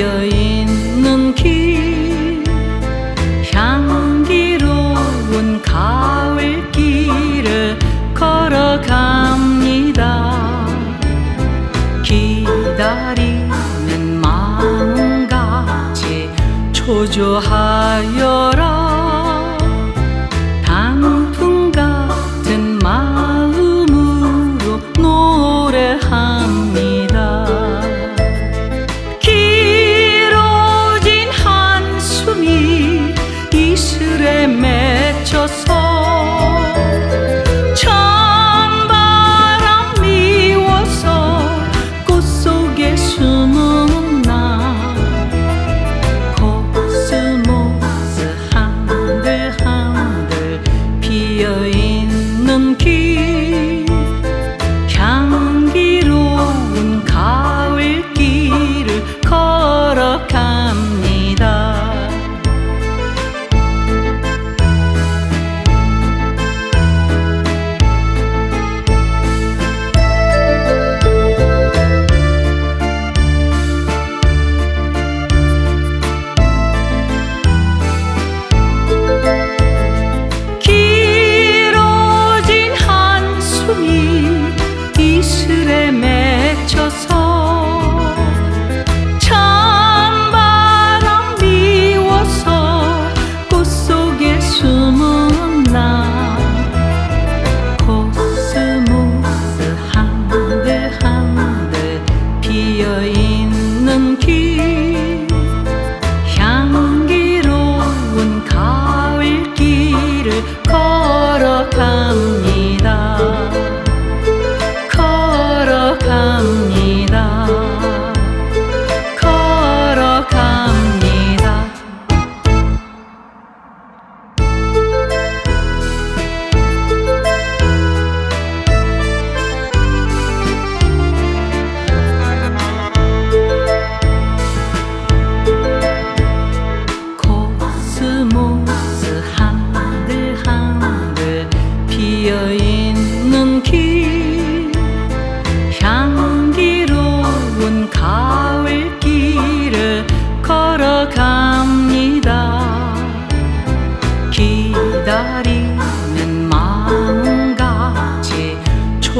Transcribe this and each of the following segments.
비어 있는 길 향기로운 가을길을 걸어갑니다. 기다리는 마음같이 초조하여라.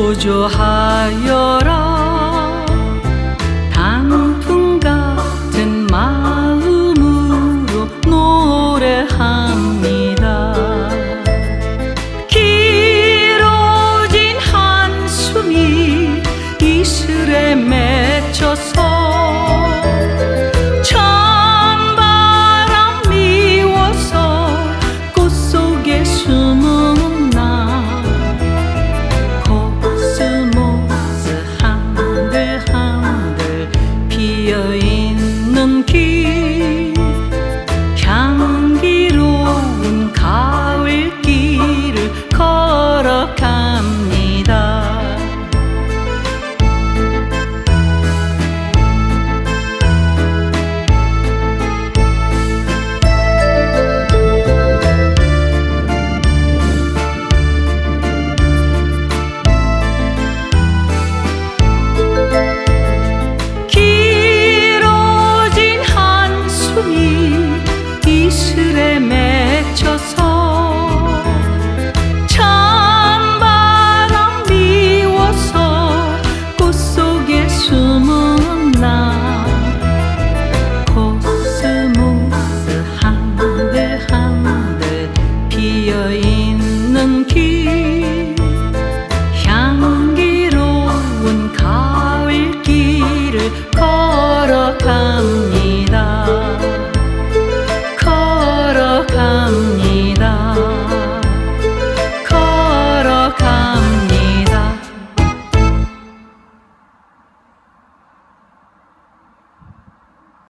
초조